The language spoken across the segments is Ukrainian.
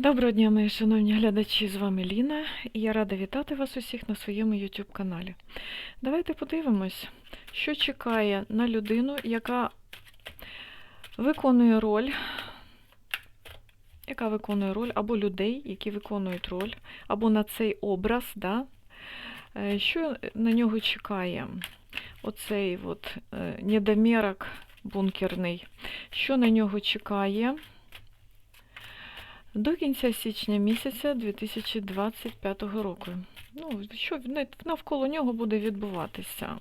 Доброго дня, мої шановні глядачі, з вами Ліна, і я рада вітати вас усіх на своєму YouTube каналі. Давайте подивимось, що чекає на людину, яка виконує роль, яка виконує роль, або людей, які виконують роль, або на цей образ, да? Е, що на нього чекає? Оцей от е, недомірок бункерний, що на нього чекає? До кінця січня місяця 2025 року. Ну, що навколо нього буде відбуватися?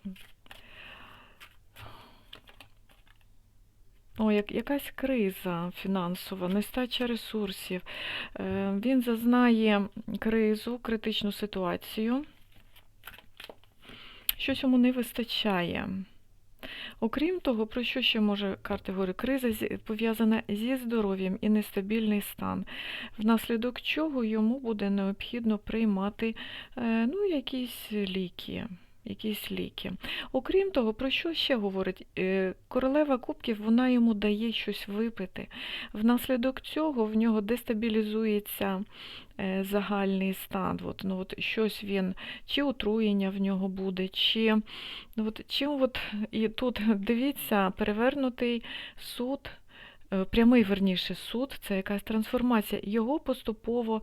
О, як, якась криза фінансова, нестача ресурсів. Е, Він зазнає кризу, критичну ситуацію. Щось йому не вистачає. Окрім того, про що ще може карти гори Криза пов'язана зі здоров'ям і нестабільний стан, внаслідок чого йому буде необхідно приймати е, ну, якісь ліки. Якісь ліки. Окрім того, про що ще говорить? Е, Королева кубків вона йому дає щось випити. Внаслідок цього в нього дестабілізується е, загальний стан. От, ну, от щось він, чи отруєння в нього буде, чи ну, от, чим от, і тут дивіться, перевернутий суд. е, Прямий, верніше, суд це якась трансформація. Його поступово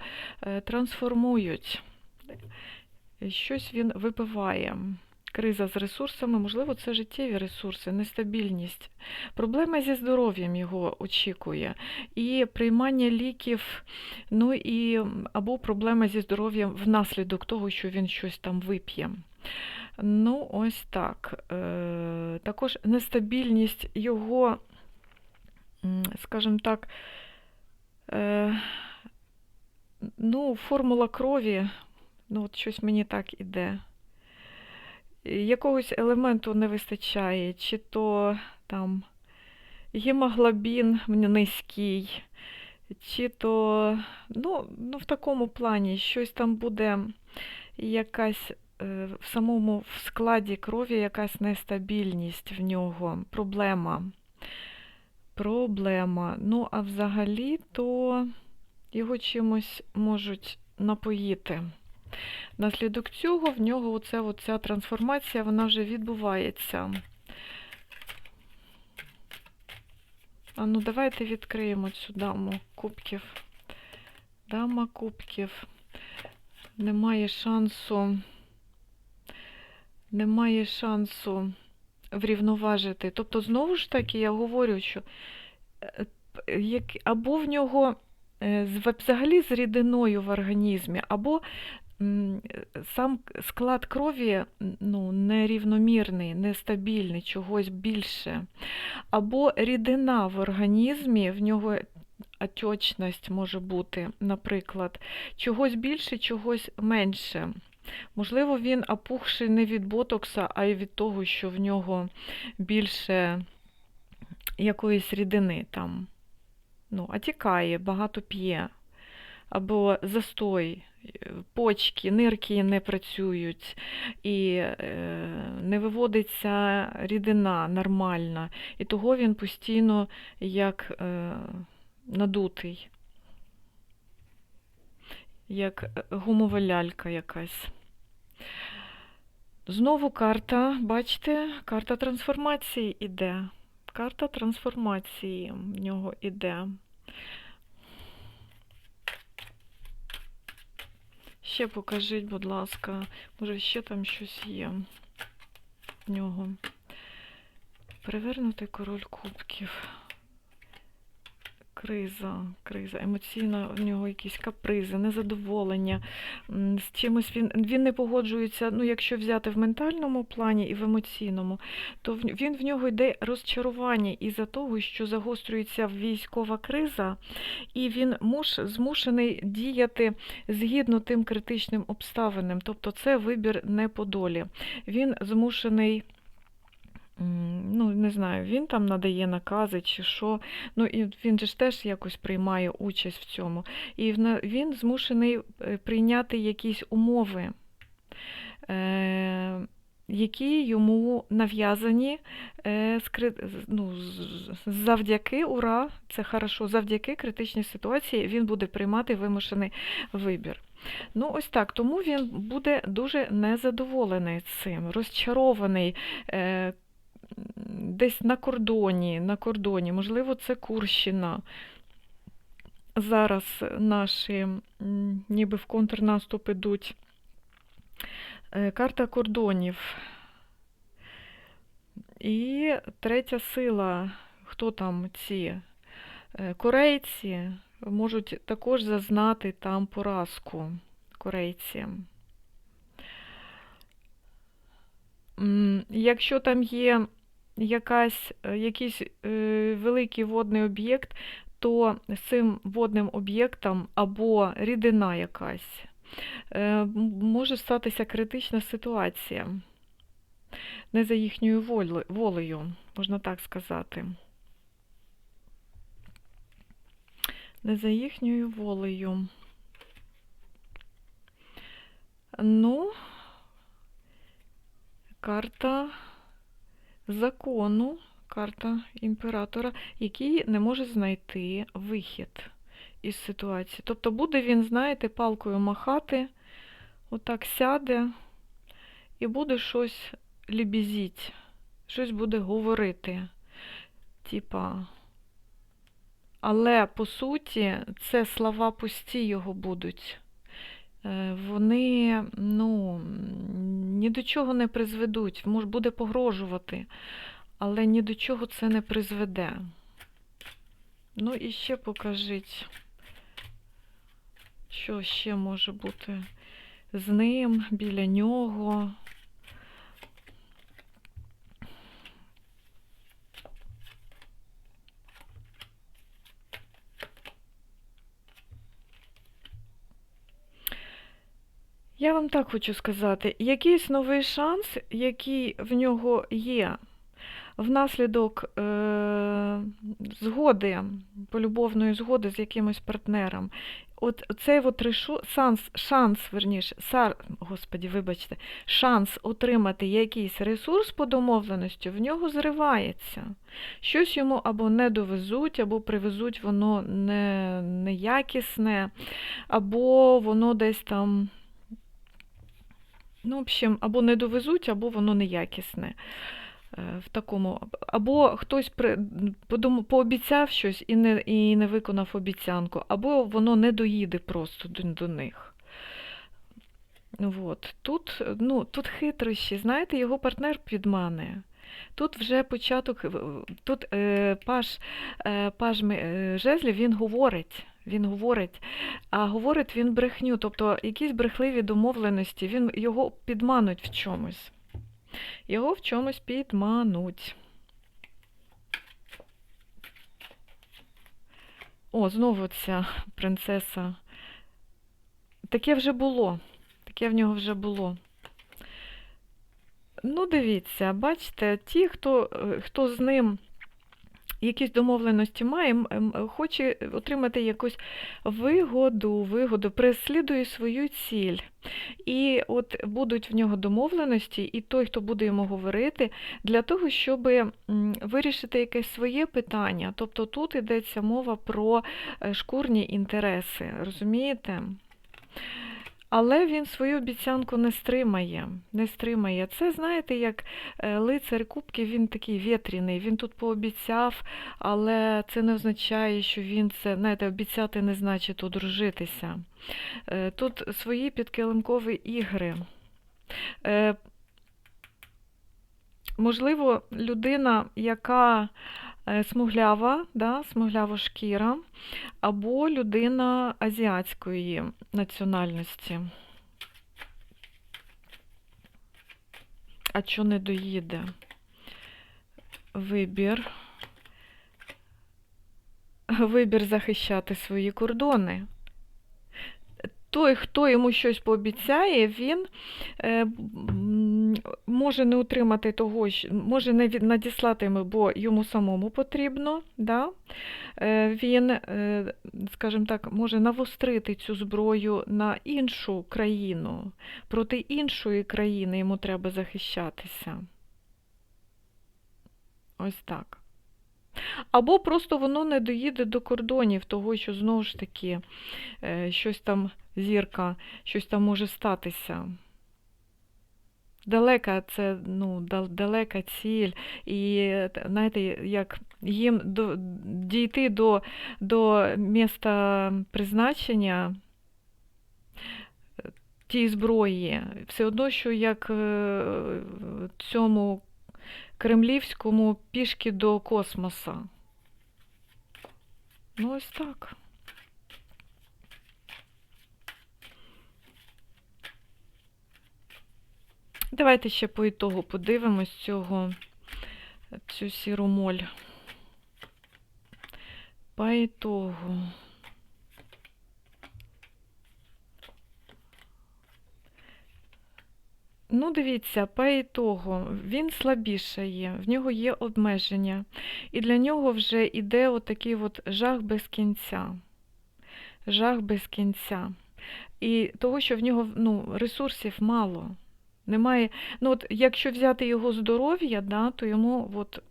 трансформують. Щось він випиває. Криза з ресурсами, можливо, це життєві ресурси, нестабільність. Проблема зі здоров'ям його очікує. І приймання ліків, ну і або проблема зі здоров'ям внаслідок того, що він щось там вип'є. Ну, ось так. Е, Також нестабільність його, скажімо так, е, ну, формула крові, ну, от щось мені так іде. Якогось елементу не вистачає, чи то там гемоглобін низький, чи то, ну, ну в такому плані щось там буде якась е, в самому в складі крові якась нестабільність в нього, проблема. Проблема. Ну, а взагалі, то його чимось можуть напоїти. Наслідок цього в нього оце, оця трансформація вона вже відбувається. А ну давайте відкриємо цю даму кубків. Дама кубків. Немає шансу. Немає шансу врівноважити. Тобто, знову ж таки, я говорю, що е, або в нього е, взагалі з рідиною в організмі, або сам склад крові ну, нерівномірний, нестабільний, чогось більше. Або рідина в організмі, в нього отечність може бути, наприклад, чогось більше, чогось менше. Можливо, він опухший не від ботокса, а й від того, що в нього більше якоїсь рідини там. Ну, отікає, багато п'є. Або застой, е, почки, нирки не працюють, і е, не виводиться рідина нормальна. І того він постійно як е, надутий, як гумова лялька якась. Знову карта, бачите, карта трансформації іде. Карта трансформації в нього іде. Ще покажіть, будь ласка, може ще там щось є в нього. Перевернути король кубків. Криза, криза, емоційна в нього якісь капризи, незадоволення. З чимось він, він не погоджується, ну, якщо взяти в ментальному плані і в емоційному, то він в нього йде розчарування із-за того, що загострюється військова криза, і він муш, змушений діяти згідно тим критичним обставинам. Тобто це вибір не по долі. Він змушений. Не знаю, він там надає накази чи що. Ну, і він же ж теж якось приймає участь в цьому. І він змушений е, прийняти якісь умови. Е, які йому нав'язані е, ну, завдяки ура, це хорошо, завдяки критичній ситуації він буде приймати вимушений вибір. Ну, ось так, тому він буде дуже незадоволений цим, розчарований десь на кордоні, на кордоні, можливо, це Курщина. Зараз наші ніби в контрнаступ ідуть. Е, Карта кордонів. І третя сила, хто там ці е, корейці, можуть також зазнати там поразку корейці. Якщо там є якась, е, якийсь е, великий водний об'єкт, то з цим водним об'єктом або рідина якась, е, може статися критична ситуація. Не за їхньою волею, можна так сказати. Не за їхньою волею. Ну, карта закону, карта імператора, який не може знайти вихід із ситуації. Тобто буде він, знаєте, палкою махати, отак сяде і буде щось лібізіть, щось буде говорити. Типа. Але по суті, це слова пусті його будуть. Е, Вони ну, ні до чого не призведуть. Може, буде погрожувати, але ні до чого це не призведе. Ну і ще покажіть, що ще може бути з ним, біля нього. Я вам так хочу сказати, якийсь новий шанс, який в нього є внаслідок е, згоди, полюбовної згоди з якимось партнером. От цей от решу, шанс, шанс, верніше, сар, господі, вибачте, шанс отримати якийсь ресурс по домовленості в нього зривається. Щось йому або не довезуть, або привезуть воно не, неякісне, або воно десь там. Ну, в общем, або не довезуть, або воно неякісне. Е, В такому, або хтось при, подум- пообіцяв щось і не, і не виконав обіцянку, або воно не доїде просто до, до них. Вот. Тут, ну, тут хитрощі, знаєте, його партнер підмане. Тут вже початок, тут е, паж, е, паж е, жезлів, він говорить, він говорить, а говорить він брехню, тобто якісь брехливі домовленості, він його підмануть в чомусь. Його в чомусь підмануть. О, знову ця принцеса. Таке вже було. Таке в нього вже було. Ну, дивіться, бачите, ті, хто, е, хто з ним якісь домовленості має, м- м, хоче отримати якусь вигоду, вигоду, переслідує свою ціль. І от будуть в нього домовленості, і той, хто буде йому говорити, для того, щоб вирішити якесь своє питання. Тобто тут йдеться мова про е, шкурні інтереси, розумієте? Але він свою обіцянку не стримає. Не стримає. Це, знаєте, як е, лицар кубків, він такий вітряний, він тут пообіцяв, але це не означає, що він це, знаєте, обіцяти не значить одружитися. Е, Тут свої підкилимкові ігри. Е, Можливо, людина, яка смуглява, да, смуглява шкіра, або людина азіатської національності. А що не доїде? Вибір. Вибір захищати свої кордони. Той, хто йому щось пообіцяє, він е, може не отримати того, може не надіслати бо йому самому потрібно. Да? Е, Він, е, скажімо так, може навострити цю зброю на іншу країну. Проти іншої країни йому треба захищатися. Ось так. Або просто воно не доїде до кордонів того, що знову ж таки е, щось там зірка, щось там може статися. Далека це ну, дал- далека ціль. І знаєте, як їм до, дійти до, до міста призначення е, тієї зброї, все одно, що як е, цьому кремлівському пішки до космоса. Ну, ось так. Давайте ще по ітогу подивимось цього, цю сіру моль. По ітогу. Ну, дивіться, по ітогу, він слабішає, в нього є обмеження. І для нього вже йде отакий от жах без кінця. Жах без кінця. І того, що в нього ну, ресурсів мало. Немає, ну от якщо взяти його здоров'я, да, то йому от,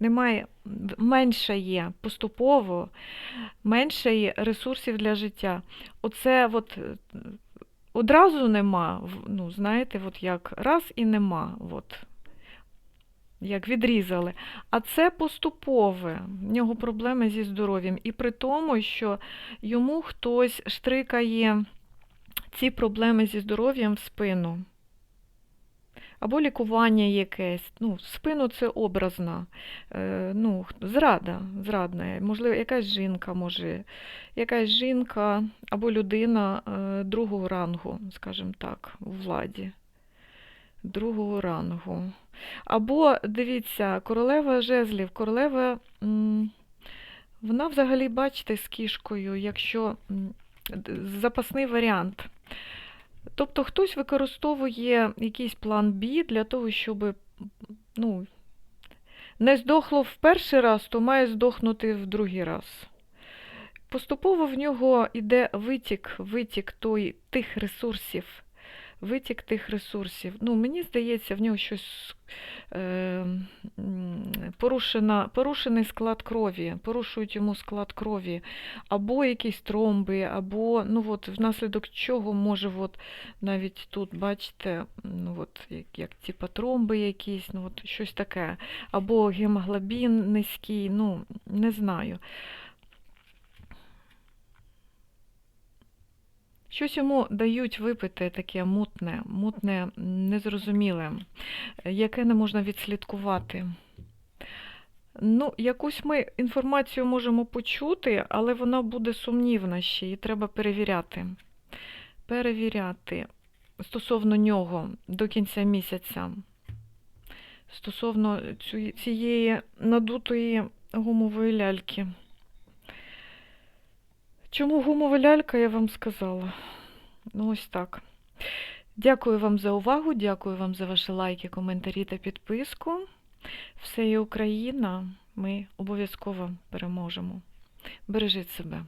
немає, менше є поступово, менше є ресурсів для життя. Оце от е, одразу нема, ну, знаєте, от як раз і нема, от, як відрізали. А це поступове, в нього проблеми зі здоров'ям. І при тому, що йому хтось штрикає ці проблеми зі здоров'ям в спину. Або лікування якесь. Ну, спину це образна. Е, ну, зрада, зрадна. Можливо, якась жінка може, якась жінка або людина е, другого рангу, скажімо так, у владі. Другого рангу. Або, дивіться, королева жезлів, королева, м, вона взагалі, бачите, з кішкою, якщо м, запасний варіант. Тобто хтось використовує якийсь план Б для того, щоб ну, не здохло в перший раз, то має здохнути в другий раз. Поступово в нього йде витік, витік той, тих ресурсів. Витік тих ресурсів. Ну, мені здається, в нього щось е, порушена, порушений склад крові, порушують йому склад крові, або якісь тромби, або ну, от, внаслідок чого може от, навіть тут, бачите, ну, от, як, як типа тромби якісь, ну, от, щось таке, або гемоглобін низький, ну, не знаю. Щось йому дають випити таке мутне, мутне, незрозуміле, яке не можна відслідкувати. Ну, якусь ми інформацію можемо почути, але вона буде сумнівна ще, її треба перевіряти. Перевіряти стосовно нього до кінця місяця. Стосовно цієї надутої гумової ляльки. Чому гумова лялька, я вам сказала. Ну, ось так. Дякую вам за увагу, дякую вам за ваші лайки, коментарі та підписку. Все є Україна. Ми обов'язково переможемо. Бережіть себе.